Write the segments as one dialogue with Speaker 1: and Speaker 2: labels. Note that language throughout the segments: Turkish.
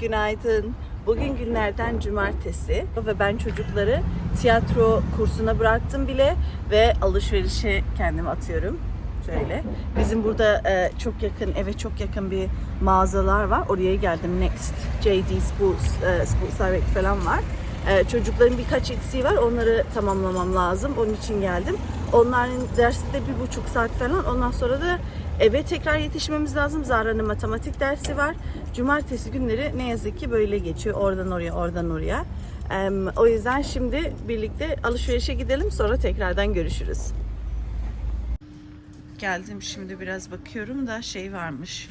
Speaker 1: günaydın. Bugün günlerden cumartesi ve ben çocukları tiyatro kursuna bıraktım bile ve alışverişe kendimi atıyorum. Şöyle. Bizim burada e, çok yakın, eve çok yakın bir mağazalar var. Oraya geldim. Next, JD Sports, e, Sports Direct falan var. E, çocukların birkaç eksiği var. Onları tamamlamam lazım. Onun için geldim. Onların dersi de bir buçuk saat falan. Ondan sonra da eve tekrar yetişmemiz lazım. Zara'nın matematik dersi var. Cumartesi günleri ne yazık ki böyle geçiyor. Oradan oraya, oradan oraya. O yüzden şimdi birlikte alışverişe gidelim. Sonra tekrardan görüşürüz. Geldim şimdi biraz bakıyorum da şey varmış.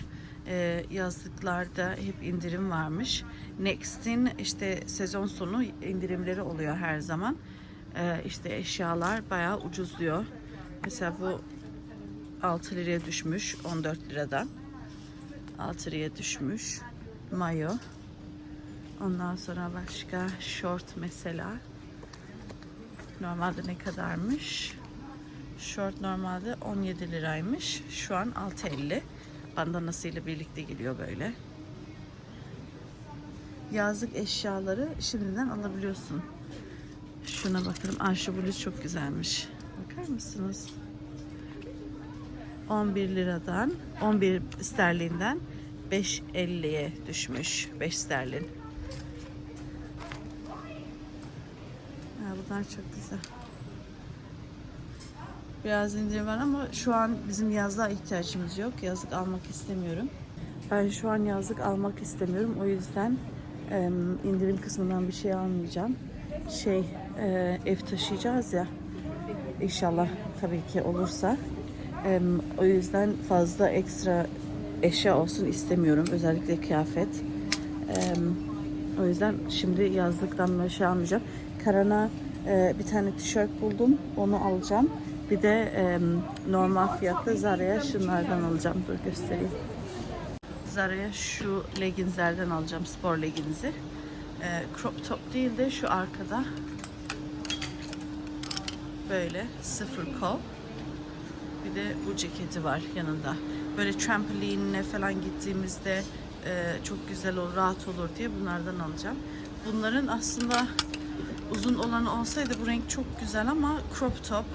Speaker 1: E, yazlıklarda hep indirim varmış. Next'in işte sezon sonu indirimleri oluyor her zaman. E, işte eşyalar bayağı ucuzluyor. Mesela bu 6 liraya düşmüş 14 liradan. 6 liraya düşmüş. Mayo. Ondan sonra başka short mesela. Normalde ne kadarmış? Short normalde 17 liraymış. Şu an 6.50. Bandanasıyla birlikte geliyor böyle. Yazlık eşyaları şimdiden alabiliyorsun. Şuna bakalım. Aa, bluz çok güzelmiş. Bakar mısınız? 11 liradan, 11 sterlinden 5.50'ye düşmüş. 5 sterlin. Ha, bunlar çok güzel. Biraz indirim var ama şu an bizim yazlığa ihtiyacımız yok. Yazlık almak istemiyorum. Ben şu an yazlık almak istemiyorum. O yüzden e, indirim kısmından bir şey almayacağım. Şey e, ev taşıyacağız ya. İnşallah tabii ki olursa. O yüzden fazla ekstra eşya olsun istemiyorum. Özellikle kıyafet. O yüzden şimdi yazlıktan bir şey almayacağım. Karana e, bir tane tişört buldum. Onu alacağım. Bir de normal fiyatta Zara'ya şunlardan alacağım. Dur göstereyim. Zara'ya şu leggingslerden alacağım. Spor legginsi. E, crop top değil de şu arkada. Böyle sıfır kol. Bir de bu ceketi var yanında. Böyle trampolinine falan gittiğimizde e, çok güzel olur, rahat olur diye bunlardan alacağım. Bunların aslında uzun olanı olsaydı bu renk çok güzel ama crop top.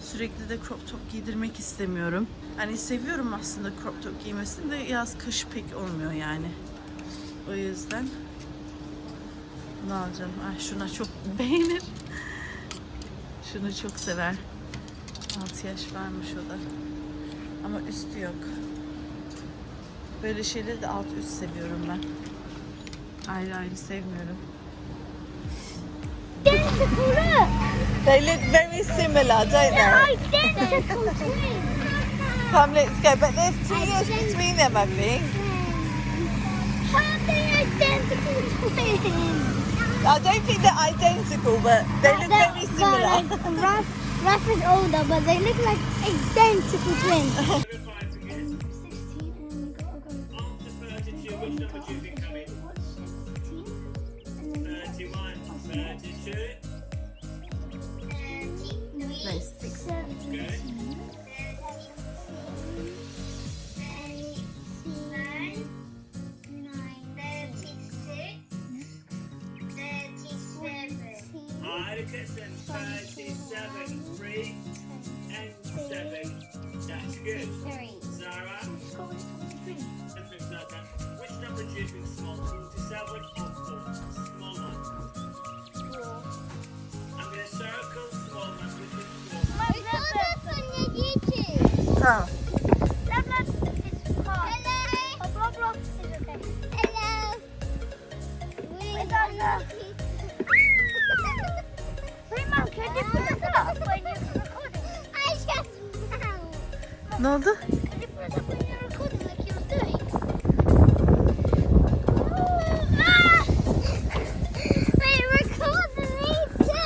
Speaker 1: Sürekli de crop top giydirmek istemiyorum. Hani seviyorum aslında crop top giymesini de yaz kış pek olmuyor yani. O yüzden bunu alacağım. Ay şuna çok beğenir. Şunu çok sever. 6 yaş varmış o da. Ama üstü yok. Böyle şeyleri de alt üst seviyorum ben. Ayrı ayrı sevmiyorum.
Speaker 2: Identical.
Speaker 1: They look very similar, don't they?
Speaker 2: Identical twins.
Speaker 1: Come, let's go. But there's two years between them, I think.
Speaker 2: How they identical?
Speaker 1: I don't think they're identical, but they look very similar.
Speaker 2: Raph, Raph is older, but they look like identical twins.
Speaker 3: 32, which number do
Speaker 1: Ne oldu?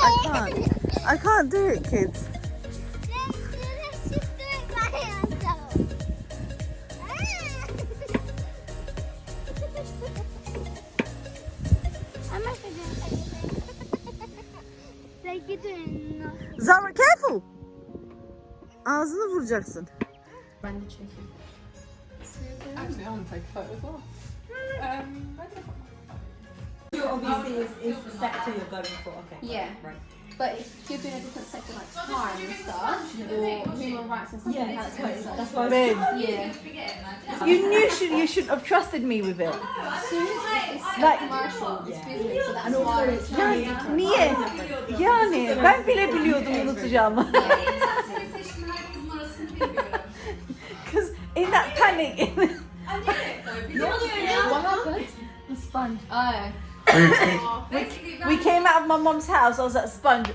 Speaker 1: I can't. I can't do it, kids. Zara, careful. Ağzını vuracaksın.
Speaker 4: Actually, I want to take a photo as well. Um, where did obviously is, is the sector you're going for. Okay.
Speaker 5: Yeah.
Speaker 4: Right.
Speaker 5: But if you're doing a different sector like crime and stuff, or human rights and stuff,
Speaker 4: Yeah,
Speaker 5: like
Speaker 4: that's
Speaker 5: that
Speaker 4: why.
Speaker 5: of
Speaker 4: That's why.
Speaker 5: Yeah.
Speaker 1: you knew should, you shouldn't have trusted me with it.
Speaker 5: İt's
Speaker 1: Like-
Speaker 5: commercial, it's
Speaker 4: it's
Speaker 5: it's?
Speaker 1: Yani ben bile biliyordum unutacağımı. İn that panic,
Speaker 4: Ne oluyor ya?
Speaker 1: The sponge.
Speaker 5: Oh.
Speaker 1: We came out of my mom's house. I was at Sponge.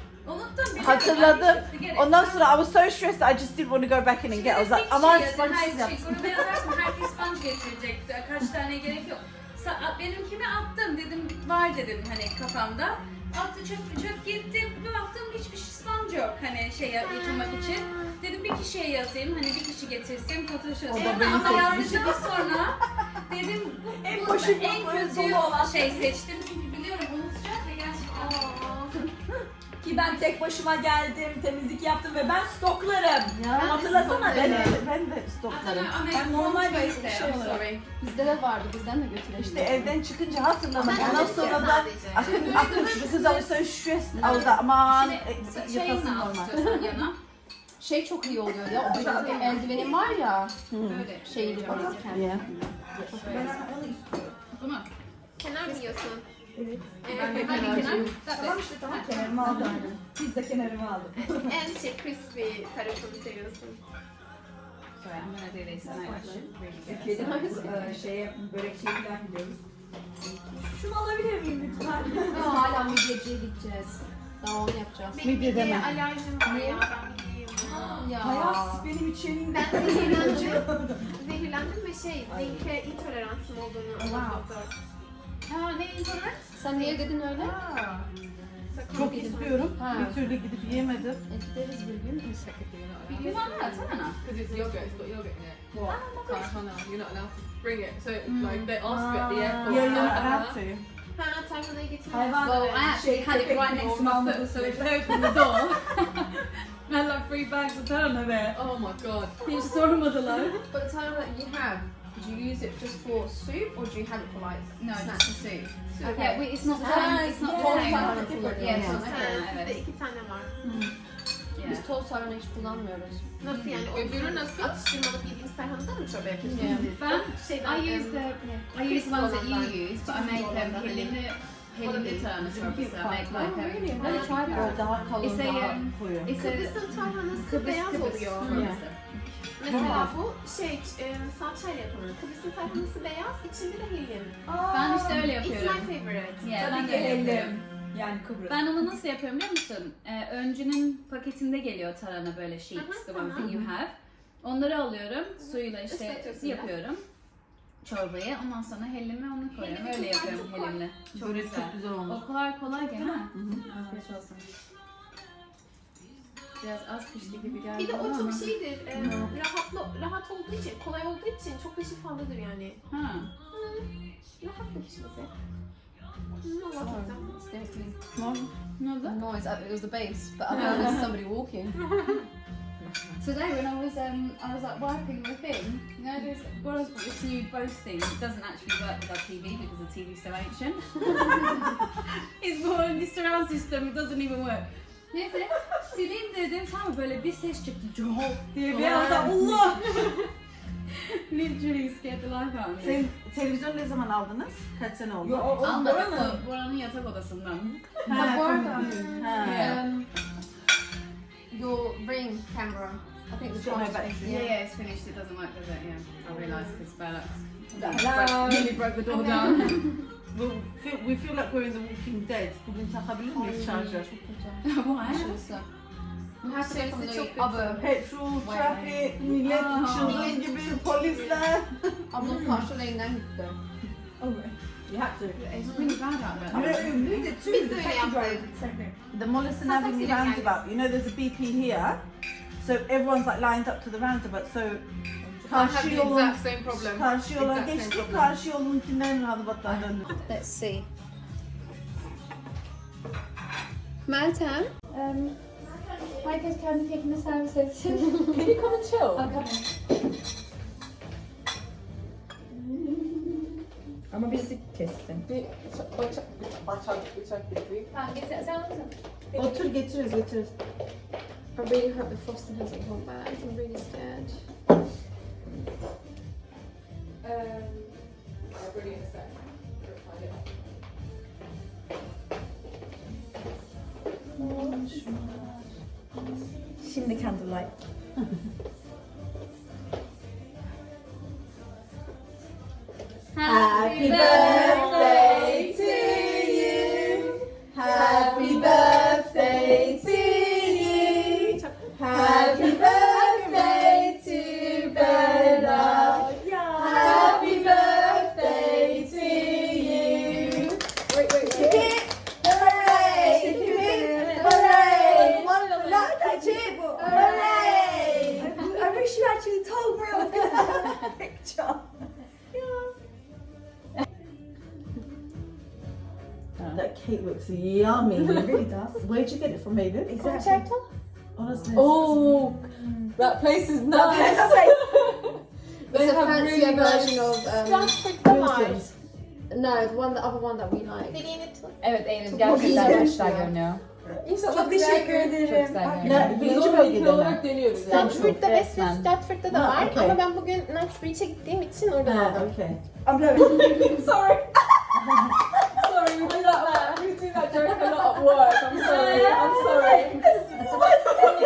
Speaker 1: Hatırladım. Ondan sonra I was so stressed that I just didn't want to go back in and get. I was like, aman sponge yap.
Speaker 6: Gruba yazarsın herkes sponge getirecek. Kaç tane gerek yok. Sa- Benimkini attım dedim var dedim hani kafamda. Attı çöp çöp gittim bir baktım hiçbir sponge yok hani şey yatırmak için. Dedim bir kişiye yazayım hani bir kişi getirsin fotoğrafı. Sonra ama yazdıktan sonra dedim bu,
Speaker 4: En başı
Speaker 6: en kötü
Speaker 4: dolu olan.
Speaker 6: şey seçtim çünkü biliyorum unutacak ve gerçekten.
Speaker 4: Ki ben tek başıma geldim, temizlik yaptım ve ben stoklarım.
Speaker 1: Ya
Speaker 4: Hatırlasana
Speaker 1: ben,
Speaker 4: beni.
Speaker 1: ben de stoklarım.
Speaker 4: Ben normal bir şey olarak.
Speaker 6: Sorry.
Speaker 5: Bizde de vardı, bizden de götürelim.
Speaker 1: İşte evden çıkınca hatırladım.
Speaker 2: Ben
Speaker 1: Ondan sonra da because I was so stressed. I was like aman e,
Speaker 6: şey
Speaker 1: yapasın normal.
Speaker 5: Şey çok iyi oluyor ya, o benim eldivenim var ya,
Speaker 6: Böyle
Speaker 5: şeyli
Speaker 1: Yeah.
Speaker 4: Ben onu istiyorum.
Speaker 6: Bunu.
Speaker 2: Kenar mı yiyorsun?
Speaker 4: Evet.
Speaker 2: Ee, hangi kenar?
Speaker 4: Tamam işte tamam kenarımı aldım. Pizza kenarımı aldım.
Speaker 2: En şey crispy tarafını seviyorsun.
Speaker 6: Sorry, I'm gonna do this and I should really get
Speaker 4: Türkiye'de e, şeye börekçiye falan gidiyoruz. Şunu alabilir miyim lütfen?
Speaker 5: Ya hala midyeciye gideceğiz. Daha onu yapacağız.
Speaker 2: Benim
Speaker 1: Midye deme.
Speaker 2: alerjim var ya. Ben.
Speaker 5: Ya.
Speaker 4: Hayat benim için
Speaker 2: Ben zehirlendim. zehirlendim ve şey, zinke intoleransım olduğunu
Speaker 4: Wow.
Speaker 2: doktor.
Speaker 6: Ha ne intolerant?
Speaker 5: Sen niye dedin öyle?
Speaker 2: Sakın
Speaker 1: Çok
Speaker 2: gidin.
Speaker 1: istiyorum.
Speaker 5: Ha.
Speaker 1: Bir türlü gidip yiyemedim.
Speaker 5: E, gideriz bir gün.
Speaker 6: Biliyorsun anlatsana.
Speaker 7: Because it's yogurt, it's got yogurt in it.
Speaker 4: What?
Speaker 7: Tarhana, you're not allowed to bring it. So hmm. like they ask you at the airport.
Speaker 1: Yeah, you're not allowed to.
Speaker 2: Ha, tarhanayı getirdim.
Speaker 4: Hayvan
Speaker 6: Well, I actually had it right next to my foot, so if they opened the door, I had like three bags of tarhana there.
Speaker 7: Oh my god.
Speaker 6: Hiç sormadılar.
Speaker 5: But the time that you have, do you use it just for soup or do you have it for like
Speaker 6: No,
Speaker 5: snacks?
Speaker 6: just the soup.
Speaker 5: Okay.
Speaker 6: Yeah, we- it's not the
Speaker 5: Ah,
Speaker 6: same. It's not the
Speaker 5: yeah,
Speaker 6: same.
Speaker 5: yeah,
Speaker 6: it's not the
Speaker 2: Ha,
Speaker 6: same.
Speaker 2: sizde
Speaker 6: Evet.
Speaker 2: iki tane var.
Speaker 6: Yeah.
Speaker 5: Biz toz tarhana hiç kullanmıyoruz.
Speaker 2: Nasıl yani?
Speaker 7: Öbürü nasıl?
Speaker 2: Atıştırmalık yediğiniz tarhanadan mı çorba yapıyorsunuz?
Speaker 5: Yeah.
Speaker 6: Ben I use the I use the ones that you use, but I make them hellimli hellimli tarhana çorbası. I make like
Speaker 5: Oh, really?
Speaker 6: a
Speaker 1: O
Speaker 5: that.
Speaker 1: daha kalın,
Speaker 6: It's a,
Speaker 1: daha
Speaker 6: um,
Speaker 1: koyu.
Speaker 6: it's a
Speaker 2: Kıbrıs'ın tarhanası
Speaker 6: Kıbrıs
Speaker 2: beyaz
Speaker 6: Kıbrıs
Speaker 2: oluyor.
Speaker 6: çorbası.
Speaker 2: Mesela bu şey e, salçayla yapılır. Kıbrıs'ın tarhanası beyaz, içinde de hellim.
Speaker 6: Ben işte öyle
Speaker 2: It's
Speaker 6: yapıyorum.
Speaker 2: my favorite.
Speaker 6: Yeah,
Speaker 4: Tabii
Speaker 6: ben
Speaker 4: ki
Speaker 6: öyle yapıyorum.
Speaker 4: ellerim. Yani Kıbrıs.
Speaker 6: Ben onu nasıl yapıyorum biliyor musun? Ee, öncünün paketinde geliyor tarhana böyle sheets, the ones that you have. Onları alıyorum, suyla işte
Speaker 2: Islatıyorsun
Speaker 6: yapıyorum çorbayı. Ondan sonra hellimi onu koyuyorum. Öyle yapıyorum hellimle. Çok
Speaker 1: Börek
Speaker 6: güzel.
Speaker 1: çok güzel olmuş.
Speaker 6: O kolay kolay gene. Afiyet olsun. Biraz az pişti gibi geldi
Speaker 2: Bir de o
Speaker 6: bana ama-
Speaker 2: çok şeydir, e, rahatlı, rahat olduğu için, kolay olduğu için çok da şifalıdır yani.
Speaker 6: Ha.
Speaker 2: Rahat bir pişmesi. Hmm, Allah çok güzel.
Speaker 5: It's definitely
Speaker 6: Ne oldu?
Speaker 5: the noise. uh, It was the bass, but I it was somebody walking.
Speaker 6: Today when I was um I was like wiping the thing, you know there's Bora's got this new Bose thing. It doesn't actually work with our TV because the TV's so ancient. It's born this surround system, it doesn't even work. Neyse sileyim dedim mı? böyle bir ses çıktı Johol diye bir anda Allah! Literally scared the life out of me.
Speaker 1: Sen televizyon ne zaman aldınız? Kaç sene oldu?
Speaker 4: Yo, o, o
Speaker 6: Almadık da Bora'nın yatak odasından.
Speaker 1: Ha,
Speaker 5: bu arada
Speaker 1: Ha.
Speaker 5: um, your ring camera, I think the
Speaker 1: It's
Speaker 5: charge
Speaker 1: battery.
Speaker 5: thing,
Speaker 6: Yeah, yeah, it's finished. It doesn't work, does it? Yeah, I realised because Bella nearly broke the door down.
Speaker 1: We feel, we feel like we're in The Walking Dead. Bugün takabilir miyiz şarjı?
Speaker 6: Why?
Speaker 5: Şurası. You have to go from
Speaker 2: Sesi çok
Speaker 5: the other.
Speaker 1: Petrol, trafik, millet
Speaker 6: Aa.
Speaker 1: çılgın gibi, polisler.
Speaker 5: Ablanın karşı lane'den gitti.
Speaker 4: You have to.
Speaker 6: It's really bad out
Speaker 4: I
Speaker 6: there.
Speaker 4: mean, we did too.
Speaker 2: Biz
Speaker 4: The
Speaker 2: de öyle
Speaker 4: taxi
Speaker 2: yaptık.
Speaker 4: driver the same.
Speaker 1: The Mollison
Speaker 2: Sometimes
Speaker 1: Avenue roundabout, you know there's a BP here. So everyone's like lined up to the roundabout. So Karşı
Speaker 7: the
Speaker 1: yolun,
Speaker 7: exact same problem.
Speaker 1: karşı yola
Speaker 7: Exact same
Speaker 1: geçtik,
Speaker 7: problem.
Speaker 1: karşı yolunkinden roundabout'tan döndük.
Speaker 5: Let's see. Meltem.
Speaker 8: Um, herkes kendi kekini servis etsin.
Speaker 5: Can you come and chill?
Speaker 4: Ama birisi kessin.
Speaker 7: Bir bıçak, bıçak, bıçak getireyim.
Speaker 5: Tamam getir. Sen alır mısın?
Speaker 4: Otur getiririz getiririz.
Speaker 7: I really hope the frosting hasn't gone bad. I'm really scared. Um, I'll bring it in a sec. Find it.
Speaker 4: Şimdi candlelight. Happy birthday looks yummy. It really does. Where'd you get it from, Hayden? Exactly. Honestly.
Speaker 7: Oh, that place is nice. they
Speaker 5: It's a
Speaker 7: have
Speaker 5: fancier
Speaker 7: really nice.
Speaker 5: version of um, no, the one, the other one that we like.
Speaker 6: Evet Eylül gerçekten
Speaker 5: güzel.
Speaker 6: güzel görünüyor.
Speaker 4: Çok teşekkür ederim.
Speaker 6: Çok güzel
Speaker 4: Ne,
Speaker 6: görünüyor.
Speaker 4: birinci
Speaker 7: Biz
Speaker 4: bölgede
Speaker 7: onu
Speaker 4: mi?
Speaker 7: deniyoruz yani.
Speaker 8: Stanford'da ve
Speaker 6: resmen.
Speaker 8: Stanford'da da
Speaker 4: Ha,
Speaker 8: var
Speaker 4: okey.
Speaker 8: ama ben bugün Knightsbridge'e gittiğim için oradan
Speaker 4: Ha,
Speaker 8: aldım.
Speaker 4: okay.
Speaker 7: Sorry. sorry, we do that. We do that joke a lot at work. I'm sorry. I'm sorry. I'm sorry.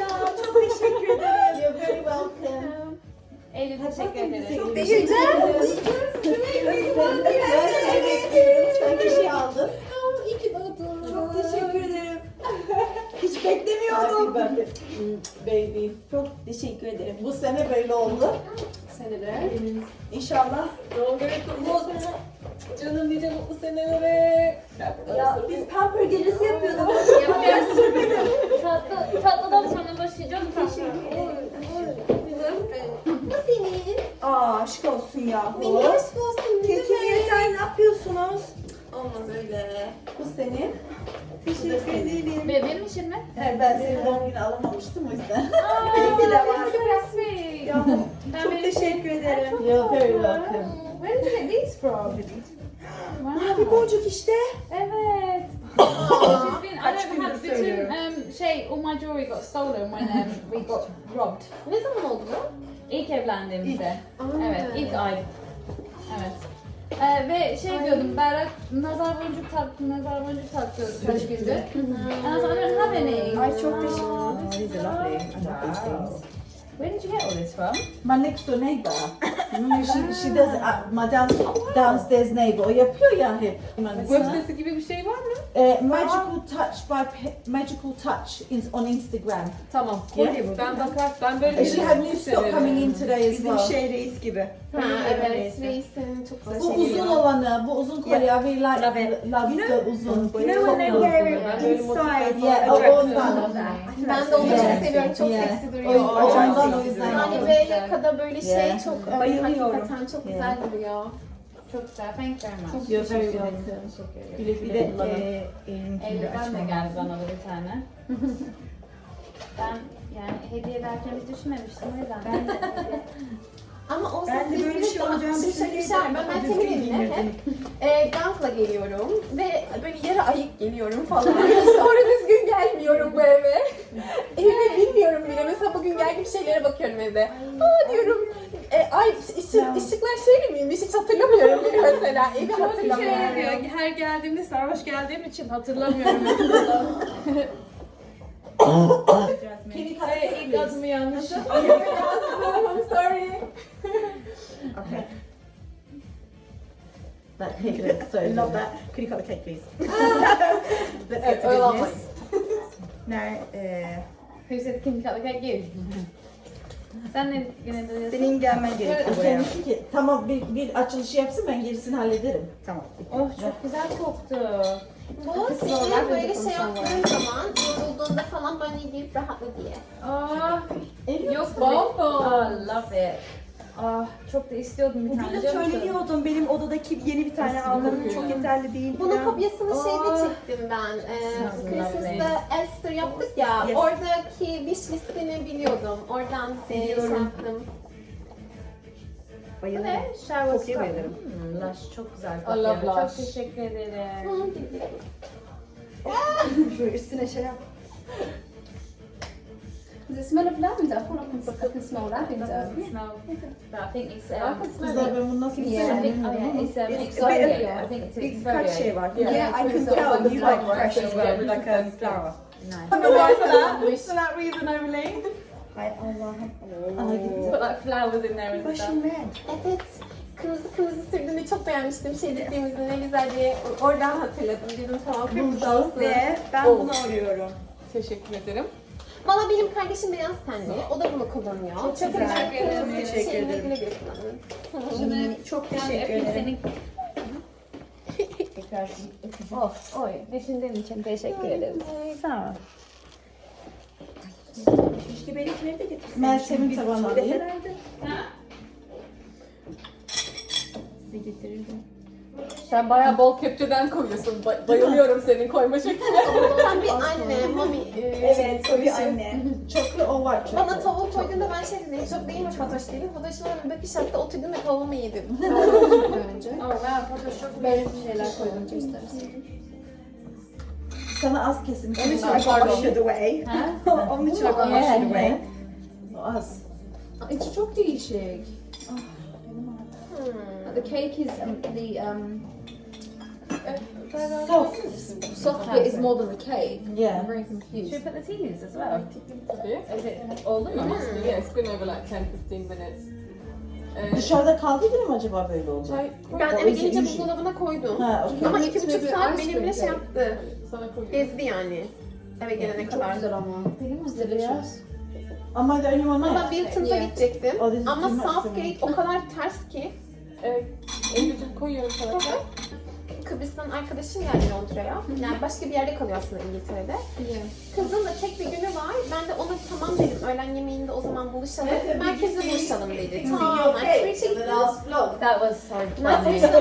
Speaker 4: Ya çok teşekkür ederim. You're very welcome.
Speaker 6: Eylül teşekkür ederim.
Speaker 4: Çok teşekkür ederim. Ben bekliyorum. Sen bir şey aldın.
Speaker 8: İyi ki doğdun.
Speaker 4: Çok teşekkür ederim. Hiç beklemiyordum. Baby. Çok teşekkür ederim. Bu sene böyle oldu.
Speaker 5: Seni de.
Speaker 4: İnşallah.
Speaker 7: Doğum günü kutlu olsun. Canım nice mutlu senelere.
Speaker 4: Ya biz pamper gecesi yapıyorduk.
Speaker 6: Yapacağız. Tatlı, tatlıdan sonra başlayacağım.
Speaker 8: Bu senin.
Speaker 4: Aa aşk olsun ya.
Speaker 8: Benim aşk olsun.
Speaker 4: Keki yeter ne yapıyorsunuz? Olmaz öyle. Bu senin. Teşekkür ederim.
Speaker 6: Be- Benim için mi?
Speaker 4: Evet, ben senin doğum günü alamamıştım o yüzden. Benimki de var. Çok teşekkür ederim. You're very welcome.
Speaker 8: Where did you get these from?
Speaker 4: Mavi boncuk işte.
Speaker 6: Evet. She's been, I
Speaker 4: Kaç
Speaker 6: don't
Speaker 4: gündür
Speaker 6: have bütün
Speaker 4: söylüyorum.
Speaker 6: um, şey, all my jewelry got stolen when um, we got robbed.
Speaker 8: Ne zaman oldu bu?
Speaker 6: İlk evlendiğimizde. Evet, ilk ay. Evet. Ee, ve şey diyordum, Berrak nazar boncuk taktı, nazar boncuk taktı kaç gündür. And I was like, I don't have any.
Speaker 4: Ay çok teşekkür ederim. These are lovely. I love these things.
Speaker 6: Where did you get all this from?
Speaker 4: My next door neighbor. she, she does uh, my down, downstairs neighbor. O yapıyor ya hep.
Speaker 7: Web sitesi gibi bir şey var mı?
Speaker 4: Uh, magical touch by Pe- magical touch is on Instagram.
Speaker 7: Tamam.
Speaker 4: Yeah.
Speaker 7: Ben bakar, ben böyle
Speaker 4: And she had new stock
Speaker 7: severim.
Speaker 4: coming in today as well.
Speaker 9: şey reis gibi.
Speaker 8: Ha evet. Reis'in çok güzel
Speaker 4: Bu
Speaker 8: şeyleri
Speaker 4: uzun olanı, bu uzun kolye. I really like
Speaker 9: Love
Speaker 4: love
Speaker 9: You
Speaker 4: the uzun.
Speaker 9: You know when they wear it
Speaker 7: Ben böyle
Speaker 9: inside
Speaker 4: Yeah, o
Speaker 9: dress.
Speaker 4: ondan.
Speaker 8: Ben de onu
Speaker 4: Yeah.
Speaker 8: çok seviyorum. Çok
Speaker 4: Yeah.
Speaker 8: seksi
Speaker 4: O,
Speaker 8: duruyor.
Speaker 4: ondan o yüzden
Speaker 8: Yani ve yakada böyle şey
Speaker 4: Yeah.
Speaker 8: çok e,
Speaker 9: Bayılıyorum.
Speaker 8: hakikaten çok güzel duruyor.
Speaker 6: Çok güzel, thank you very much.
Speaker 4: Very
Speaker 6: Teşekkür ederim.
Speaker 4: welcome.
Speaker 6: Teşekkür ederim.
Speaker 4: Bir de, bir de e, e,
Speaker 6: Eylül'den de geldi bana da bir tane. ben yani hediye derken hiç düşünmemiştim o yüzden. Ben de
Speaker 8: Ama o
Speaker 9: Ben de böyle bir şey olacağını
Speaker 8: şey var. Ben
Speaker 9: düşünseydim.
Speaker 8: Meltem'in
Speaker 9: Düzgün
Speaker 8: evine hep e, gantla geliyorum ve böyle yarı ayık geliyorum falan. Sonra düzgün gelmiyorum bu eve. Evimi bilmiyorum bile. Mesela bugün geldiğim şeylere bakıyorum evde. Aa diyorum. E, ay ışık, ışıklar şöyle miymiş hiç hatırlamıyorum bile mesela. Evi
Speaker 6: şey
Speaker 8: hatırlamıyorum.
Speaker 6: diyor. Her geldiğimde sarhoş geldiğim için hatırlamıyorum.
Speaker 4: Kedi
Speaker 6: Ve
Speaker 4: kalite
Speaker 6: ilk adımı yanlış.
Speaker 8: I'm sorry.
Speaker 4: Okay. That cake looks so
Speaker 9: Love that. Could you cut the cake please? Let's get to business. Now, uh,
Speaker 6: Who said can you cut the cake? You. Sen ne de diyorsun?
Speaker 9: senin gelmen gerekiyor buraya.
Speaker 4: Kendisi ki tamam bir, bir açılışı yapsın ben gerisini hallederim.
Speaker 9: Tamam.
Speaker 6: Oh çok güzel koktu.
Speaker 8: Bu senin böyle şey yaptığın zaman, yorulduğunda falan banyoya girip rahatla diye.
Speaker 4: Eriyor
Speaker 6: yok bombo. Oh, love it. Ah, çok da istiyordum bir tane.
Speaker 9: Bugün de
Speaker 6: biliyor musun?
Speaker 9: söylüyordum benim odadaki yeni bir tane
Speaker 6: Nasıl
Speaker 9: aldım.
Speaker 6: kokuyor?
Speaker 9: Çok yeterli değil
Speaker 8: Bunun
Speaker 9: falan.
Speaker 8: kopyasını şeyde
Speaker 6: Aa.
Speaker 8: çektim ben. Ee,
Speaker 6: Smells
Speaker 8: Christmas'ta Elster yaptık ya.
Speaker 9: Yes.
Speaker 8: Oradaki wish listini biliyordum. Oradan şey
Speaker 9: Biliyorum.
Speaker 8: yaptım.
Speaker 4: Bayılırım.
Speaker 6: Shower
Speaker 4: Kokuya bayılırım.
Speaker 6: Hmm, Lush çok güzel
Speaker 7: I
Speaker 6: kokuyor.
Speaker 7: love
Speaker 6: Çok teşekkür ederim.
Speaker 4: Şöyle üstüne şey yap.
Speaker 6: Does it smell of lavender? I thought I can, I can smell lavender.
Speaker 10: Smell.
Speaker 6: But I think it's
Speaker 7: I
Speaker 6: um,
Speaker 7: can smell
Speaker 4: Kızlar
Speaker 7: it.
Speaker 4: ben bunu nasıl
Speaker 6: yeah, I think, oh yeah, it's um,
Speaker 4: It's-
Speaker 6: exfoliate. I think it's
Speaker 4: Bir birkaç
Speaker 6: exfoliate.
Speaker 4: şey var.
Speaker 7: Yeah,
Speaker 4: Yeah, I can tell you
Speaker 7: the
Speaker 4: like fresh as well, like a flower.
Speaker 6: Nice.
Speaker 7: For that reason only.
Speaker 4: Ay Allah'ım.
Speaker 7: Put like flowers in there and stuff.
Speaker 4: Başım red.
Speaker 8: Evet. Kırmızı kırmızı sürdüğünü çok beğenmiştim. Şey dediğimizde ne güzel diye oradan hatırladım. Dedim tamam kırmızı olsun.
Speaker 4: Ve ben
Speaker 7: Oh.
Speaker 4: bunu arıyorum.
Speaker 7: Teşekkür ederim.
Speaker 8: Valla benim kardeşim beyaz tenli. O da bunu kullanıyor. Çok,
Speaker 4: güzel.
Speaker 8: kırmızı
Speaker 4: Teşekkür
Speaker 8: şeyini
Speaker 4: ederim.
Speaker 8: güle güle kullanın.
Speaker 4: Çok teşekkür ederim.
Speaker 8: Of, oy. Düşündüğün için teşekkür ederim.
Speaker 1: Sağ ol.
Speaker 4: Keşke benimkileri de getirsin.
Speaker 1: Meltem'in tabağını alayım.
Speaker 4: Size getirirdim.
Speaker 7: Sen bayağı bol kepçeden koyuyorsun. Ba- bayılıyorum senin koyma şekline.
Speaker 8: Tam bir anne, mami. e,
Speaker 4: Evet, bir anne.
Speaker 1: Çoklu o var çok.
Speaker 8: Bana tavuk koyduğunda ben şey dedim, çok değil mi Fatoş dedim. Fatoş'un bir bakış attı, oturdum ve tavuğumu yedim. önce.
Speaker 6: Oh wow, Photoshop.
Speaker 8: Böyle şeyler koydum.
Speaker 1: Sana az kesim.
Speaker 4: Onun için
Speaker 7: Ay,
Speaker 4: I
Speaker 7: pardon.
Speaker 4: washed it away. Onun için I washed
Speaker 1: Yeah,
Speaker 4: it away.
Speaker 1: yeah. O az.
Speaker 6: It's çok değişik. The cake is um, the um,
Speaker 1: Soft.
Speaker 6: soft bit is more than the cake.
Speaker 1: Yeah.
Speaker 6: I'm very confused. Should we put the teas as well?
Speaker 7: Tabii.
Speaker 6: Is it oldu mu?
Speaker 7: Yeah, it's been over like 10-15 minutes. Ee,
Speaker 1: Dışarıda kaldı diye mi acaba böyle oldu?
Speaker 7: çay koy.
Speaker 8: Ben eve gelince buzdolabına koydum.
Speaker 1: Ha, okey.
Speaker 8: Ama iki buçuk saat benimle şey yaptı.
Speaker 7: Sana koyuyorum.
Speaker 8: Gezdi yani. Eve gelene
Speaker 6: Çok
Speaker 8: kadar.
Speaker 6: güzel ama. Benim was delicious.
Speaker 1: Ama da önüm ona
Speaker 8: Ama Wilton's'a
Speaker 6: Yeah.
Speaker 8: gidecektim.
Speaker 1: O
Speaker 8: Ama
Speaker 1: bizim
Speaker 8: Southgate o kadar ters ki.
Speaker 7: Ee, Eylül'cüm koyuyorum sana.
Speaker 8: Kıbrıs'tan arkadaşım geldi Londra'ya. Yani başka bir yerde kalıyor aslında İngiltere'de. Kızın da tek bir günü var. Ben de ona tamam dedim. Öğlen yemeğinde o zaman buluşalım. Merkezde buluşalım dedi. Tamam. Teşekkür ederim.
Speaker 6: That was so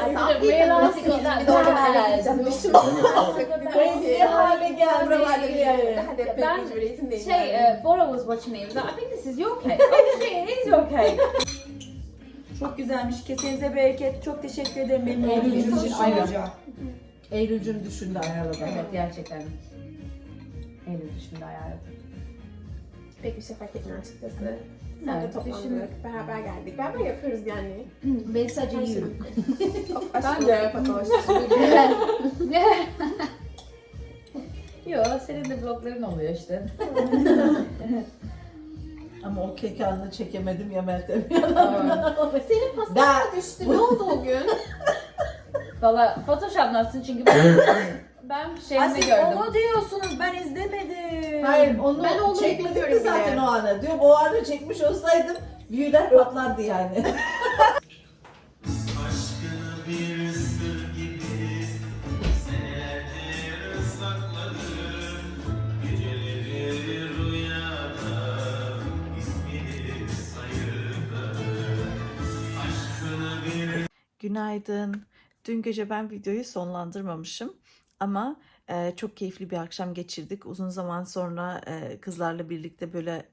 Speaker 6: funny. I didn't got that.
Speaker 1: Ne hale geldi.
Speaker 6: Ben-. Şey, uh, Bora was watching me. I think this is your cake. oh shit, it is your cake.
Speaker 4: Çok güzelmiş. Kesenize bereket. Çok teşekkür ederim benim
Speaker 1: Eylül'cüm
Speaker 4: için.
Speaker 1: aynen. Eylül'cüm düşündü ayarladı.
Speaker 6: evet, gerçekten. Eylül dışında ayarladım.
Speaker 8: Pek bir şey fark etmiyor açıkçası. Sen de
Speaker 6: Evet,
Speaker 8: toplandık. Beraber geldik. Beraber yapıyoruz yani.
Speaker 6: Ben sadece yiyorum.
Speaker 8: Ben
Speaker 7: de.
Speaker 6: Yo, senin de vlogların oluyor işte.
Speaker 1: Ama o kek anını çekemedim ya Meltem.
Speaker 8: Senin pastan düştü. Ne oldu o gün?
Speaker 6: Valla Photoshop'lasın çünkü ben, ben
Speaker 4: Ay siz
Speaker 6: gördüm.
Speaker 4: onu diyorsunuz. Ben izlemedim.
Speaker 1: Hayır onu
Speaker 8: Ben onu
Speaker 1: çekmedim zaten
Speaker 8: bile.
Speaker 1: o ana. Diyorum o anı çekmiş olsaydım büyüler patlardı yani. Günaydın. Dün gece ben videoyu sonlandırmamışım ama e, çok keyifli bir akşam geçirdik. Uzun zaman sonra e, kızlarla birlikte böyle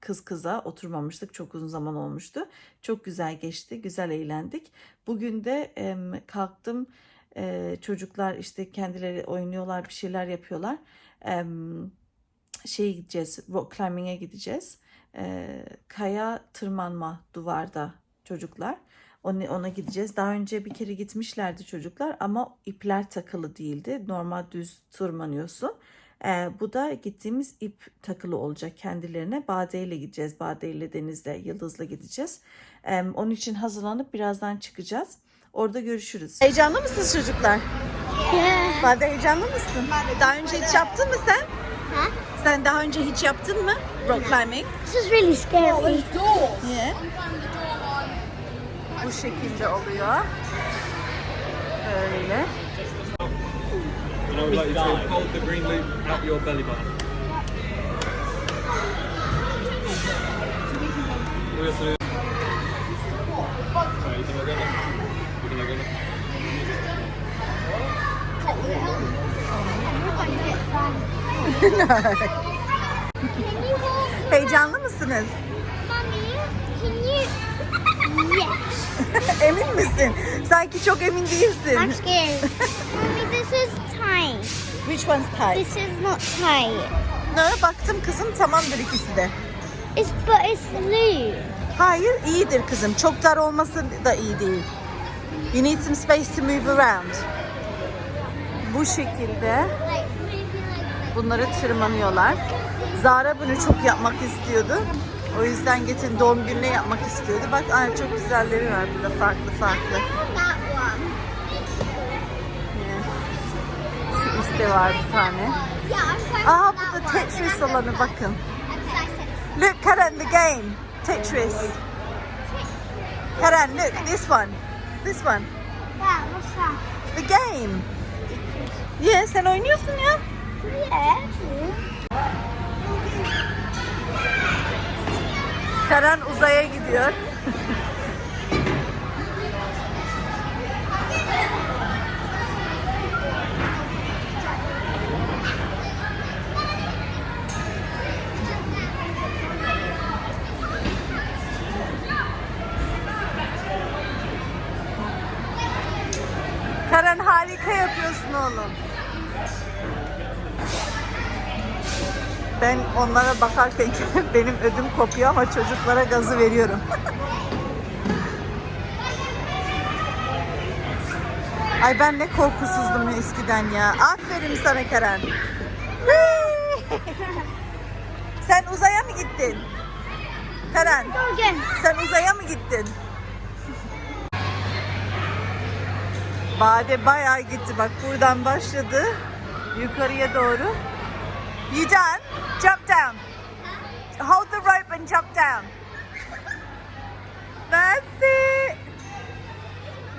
Speaker 1: kız kıza oturmamıştık. Çok uzun zaman olmuştu. Çok güzel geçti, güzel eğlendik. Bugün de em, kalktım. E, çocuklar işte kendileri oynuyorlar, bir şeyler yapıyorlar. Em, şeye gideceğiz, rock climbing'e gideceğiz. E, kaya tırmanma duvarda çocuklar. Ona, ona gideceğiz. Daha önce bir kere gitmişlerdi çocuklar ama ipler takılı değildi. Normal düz tırmanıyorsun. Ee, bu da gittiğimiz ip takılı olacak kendilerine. Bade ile gideceğiz. Bade ile Deniz'le, Yıldız'la gideceğiz. Ee, onun için hazırlanıp birazdan çıkacağız. Orada görüşürüz. Heyecanlı mısınız çocuklar? Bade heyecanlı mısın? Daha önce hiç yaptın mı sen? Sen daha önce hiç yaptın mı? Rock climbing.
Speaker 11: This is really scary.
Speaker 1: Niye? Bu şekilde oluyor. Böyle. Heyecanlı mısınız?
Speaker 11: Yes.
Speaker 1: emin misin? Sanki çok emin değilsin.
Speaker 11: I'm scared. Mommy, this is tight.
Speaker 1: Which one's tight?
Speaker 11: This is not tight.
Speaker 1: Ne baktım kızım tamamdır ikisi de.
Speaker 11: It's but it's loose.
Speaker 1: Hayır iyidir kızım. Çok dar olması da iyi değil. You need some space to move around. Bu şekilde bunları tırmanıyorlar. Zara bunu çok yapmak istiyordu. O yüzden getir doğum gününe yapmak istiyordu. Bak ay çok güzelleri var burada farklı farklı. Şu üstte var bir tane. Aa
Speaker 11: that one.
Speaker 1: Tetris alanı bakın. Look Karen the game. Tetris. Karen look this one. This one. The game. Yeah sen oynuyorsun ya.
Speaker 11: Yeah.
Speaker 1: Karen uzaya gidiyor. Karen harika yapıyorsun oğlum. Ben onlara bakarken benim ödüm kopuyor ama çocuklara gazı veriyorum. Ay ben ne korkusuzdum eskiden ya. Aferin sana Karen. Sen uzaya mı gittin? Karen, sen uzaya mı gittin? Bade bayağı gitti. Bak buradan başladı. Yukarıya doğru. You done? Jump down. Hold the rope and jump down. That's it.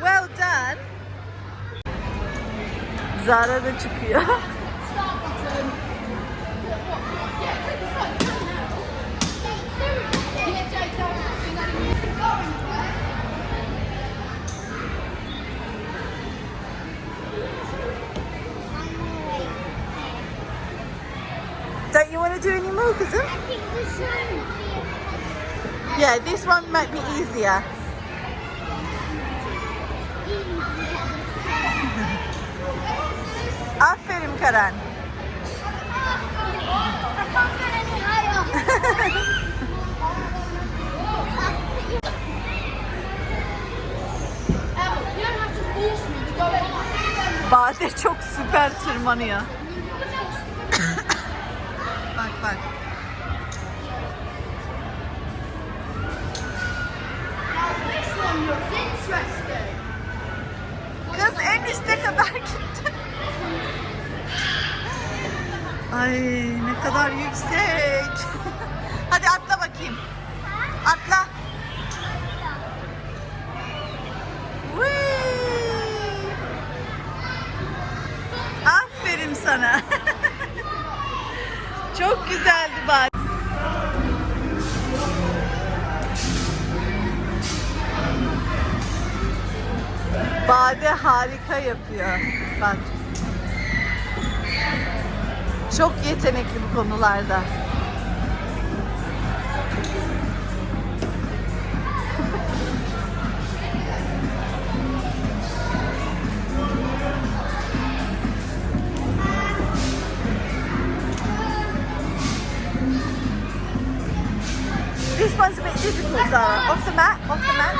Speaker 1: Well done. Zara da çıkıyor. Any more, kızım?
Speaker 11: I think this one would
Speaker 1: Yeah, this one might be easier. Aferin
Speaker 11: higher.
Speaker 1: Bade çok süper tırmanıyor. Bak. Kız en üste kadar gitti. Ay ne kadar yüksek. Hadi atla bakayım. Atla. Whee! Aferin sana. Güzeldi bak. Bade harika yapıyor. Bak. Çok yetenekli bu konularda. One's a bit difficult, Zara. Off the mat, off the mat.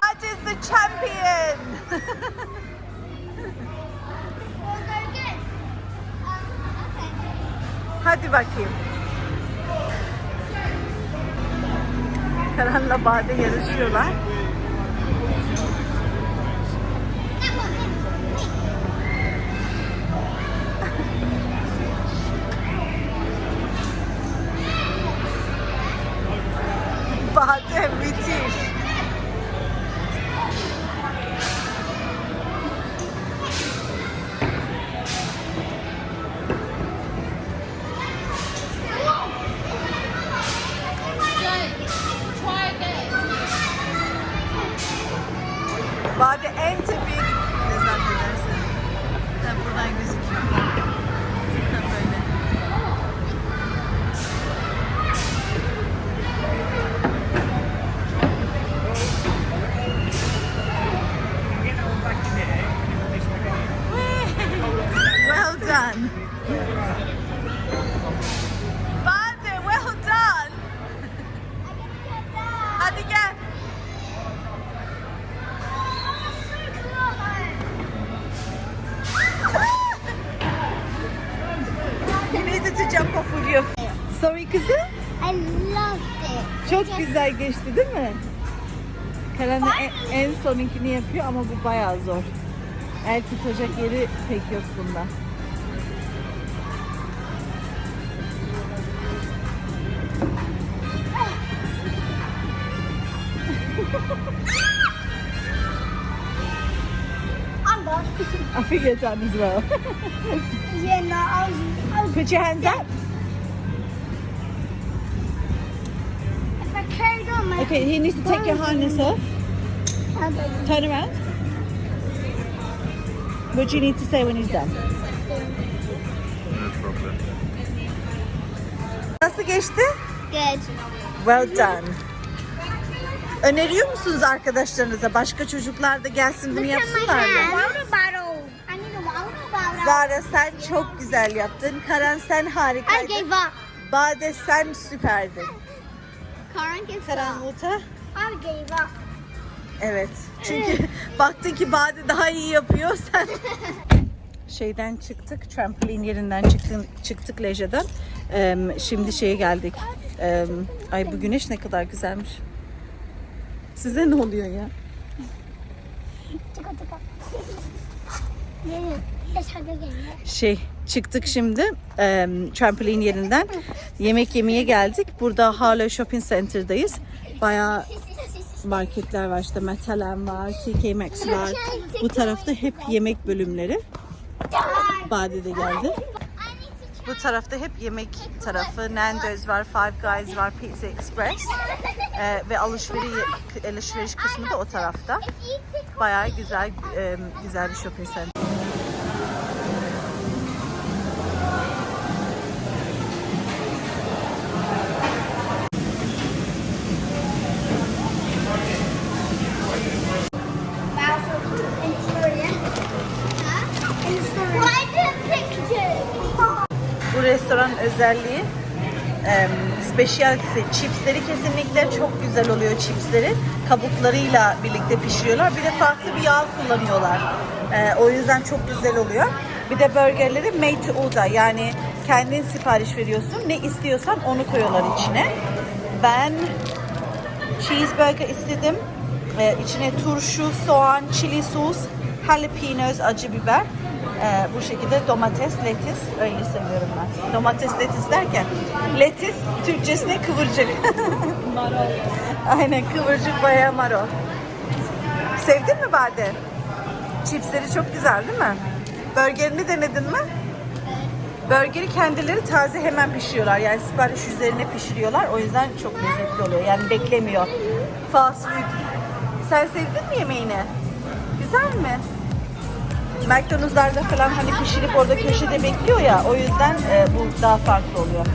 Speaker 1: That is the champion. Hadi bakayım. Karan'la Bade yarışıyorlar. Kızım.
Speaker 11: I loved it.
Speaker 1: Çok güzel geçti değil mi? Karan en, en sonunkini yapıyor ama bu bayağı zor. El tutacak yeri pek yok bunda. You're done as well.
Speaker 11: Yeah, no, I was, I was
Speaker 1: Put your hands up. Okay, he needs to take your harness off. Turn around. What do you need to say when he's done?
Speaker 3: No problem.
Speaker 1: Nasıl geçti?
Speaker 11: Good.
Speaker 1: Well done. Öneriyor musunuz arkadaşlarınıza? Başka çocuklar da gelsin bunu yapsınlar mı? Zara sen çok güzel yaptın. Karan sen harikaydın. Bade sen süperdin.
Speaker 11: Karan gives
Speaker 1: Karan
Speaker 11: up.
Speaker 1: Muta.
Speaker 11: I gave up.
Speaker 1: Evet. Çünkü baktın ki Bade daha iyi yapıyor sen. Şeyden çıktık, trampolin yerinden çıktık, çıktık Leja'dan. Şimdi şeye geldik. Ay bu güneş ne kadar güzelmiş. Size ne oluyor ya? Şey çıktık şimdi em, trampolin yerinden. Yemek yemeye geldik. Burada Harlow Shopping Center'dayız. Bayağı marketler var işte Metalem var, TK Maxx var. Bu tarafta hep yemek bölümleri. Bade de geldi. Bu tarafta hep yemek tarafı. Nando's var, Five Guys var, Pizza Express. Ee, ve alışveriş alışveriş kısmı da o tarafta. Bayağı güzel güzel bir shopping center. Özelliği em, specialty'si chipsleri kesinlikle çok güzel oluyor chipsleri. Kabuklarıyla birlikte pişiriyorlar. Bir de farklı bir yağ kullanıyorlar. E, o yüzden çok güzel oluyor. Bir de burgerleri made to order yani kendin sipariş veriyorsun. Ne istiyorsan onu koyuyorlar içine. Ben cheeseburger istedim. Ee, içine turşu, soğan, chili sos, jalapenos, acı biber. Ee, bu şekilde domates, letis. Öyle seviyorum ben. Domates, letis derken letis Türkçesine kıvırcık. marol. Aynen kıvırcık bayağı marol. Sevdin mi Bade? Chipsleri çok güzel değil mi? Burgerini denedin mi? Burgeri kendileri taze hemen pişiriyorlar. Yani sipariş üzerine pişiriyorlar. O yüzden çok lezzetli oluyor. Yani beklemiyor. Fast food. Sen sevdin mi yemeğini? Güzel mi? McDonald's'larda falan hani pişirip orada köşede bekliyor ya. O yüzden e, bu daha farklı oluyor.